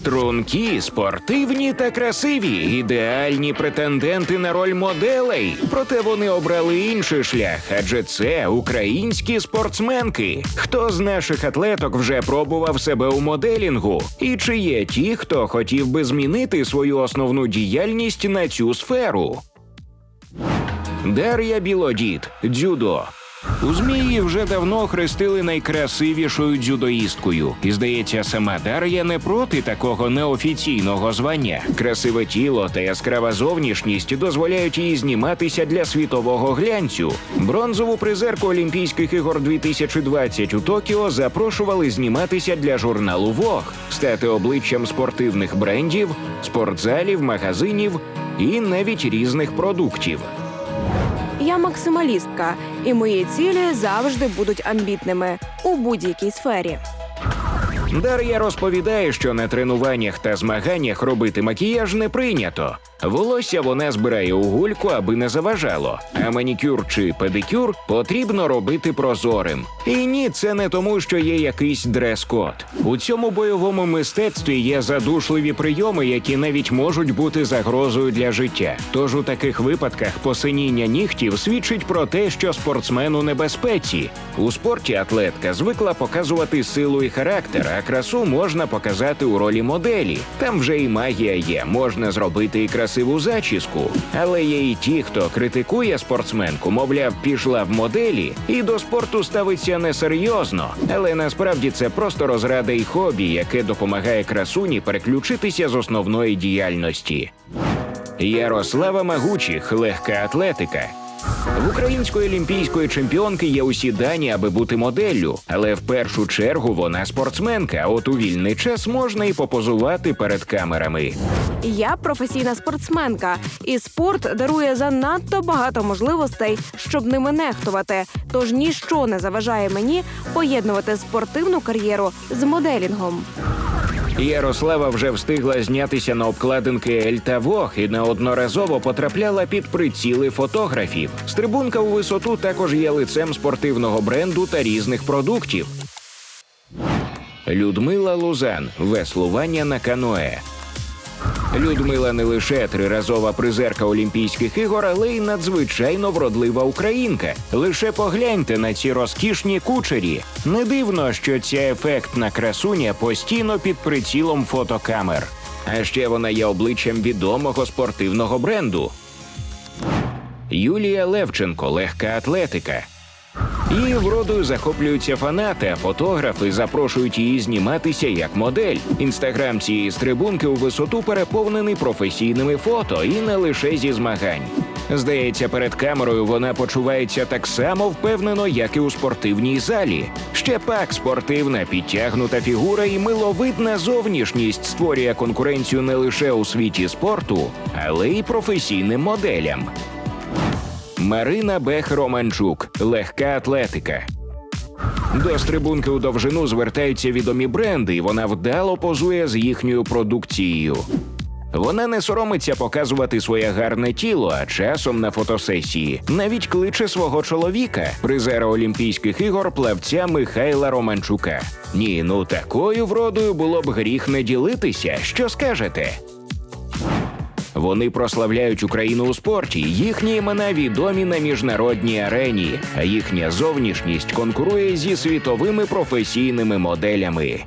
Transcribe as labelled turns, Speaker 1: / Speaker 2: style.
Speaker 1: Стрункі, спортивні та красиві, ідеальні претенденти на роль моделей. Проте вони обрали інший шлях, адже це українські спортсменки. Хто з наших атлеток вже пробував себе у моделінгу? І чи є ті, хто хотів би змінити свою основну діяльність на цю сферу? Дар'я Білодід, дзюдо. У ЗМІ її вже давно хрестили найкрасивішою дзюдоїсткою. І здається, сама Дар'я не проти такого неофіційного звання. Красиве тіло та яскрава зовнішність дозволяють їй зніматися для світового глянцю. Бронзову призерку Олімпійських ігор 2020 у Токіо запрошували зніматися для журналу Vogue, стати обличчям спортивних брендів, спортзалів, магазинів і навіть різних продуктів.
Speaker 2: Я максималістка, і мої цілі завжди будуть амбітними у будь-якій сфері.
Speaker 1: Дар'я розповідає, що на тренуваннях та змаганнях робити макіяж не прийнято. Волосся вона збирає у гульку, аби не заважало. А манікюр чи педикюр потрібно робити прозорим. І ні, це не тому, що є якийсь дрес-код. У цьому бойовому мистецтві є задушливі прийоми, які навіть можуть бути загрозою для життя. Тож у таких випадках посиніння нігтів свідчить про те, що спортсмен у небезпеці. У спорті атлетка звикла показувати силу і характер, а красу можна показати у ролі моделі. Там вже і магія є, можна зробити і красиву зачіску. Але є і ті, хто критикує спортсменку, мовляв, пішла в моделі і до спорту ставиться несерйозно. Але насправді це просто розрада і хобі, яке допомагає красуні переключитися з основної діяльності. Ярослава Магучих, легка атлетика. В української олімпійської чемпіонки є усі дані, аби бути моделлю, але в першу чергу вона спортсменка. От у вільний час можна і попозувати перед камерами.
Speaker 2: Я професійна спортсменка, і спорт дарує занадто багато можливостей, щоб ними нехтувати. Тож ніщо не заважає мені поєднувати спортивну кар'єру з моделінгом.
Speaker 1: Ярослава вже встигла знятися на обкладинки Ель та Вог і неодноразово потрапляла під приціли фотографів. Стрибунка у висоту також є лицем спортивного бренду та різних продуктів. Людмила Лузан веслування на каное. Людмила не лише триразова призерка Олімпійських ігор, але й надзвичайно вродлива українка. Лише погляньте на ці розкішні кучері. Не дивно, що ця ефектна красуня постійно під прицілом фотокамер. А ще вона є обличчям відомого спортивного бренду. Юлія Левченко легка атлетика. Її вродою захоплюються фанати, а фотографи запрошують її зніматися як модель. Інстаграм цієї стрибунки у висоту переповнений професійними фото і не лише зі змагань. Здається, перед камерою вона почувається так само впевнено, як і у спортивній залі. Ще пак спортивна, підтягнута фігура і миловидна зовнішність створює конкуренцію не лише у світі спорту, але й професійним моделям. Марина Бех Романчук, легка атлетика. До стрибунки у довжину звертаються відомі бренди, і вона вдало позує з їхньою продукцією. Вона не соромиться показувати своє гарне тіло, а часом на фотосесії навіть кличе свого чоловіка, призера Олімпійських ігор плавця Михайла Романчука. Ні, ну такою вродою було б гріх не ділитися. Що скажете? Вони прославляють Україну у спорті. Їхні імена відомі на міжнародній арені, а їхня зовнішність конкурує зі світовими професійними моделями.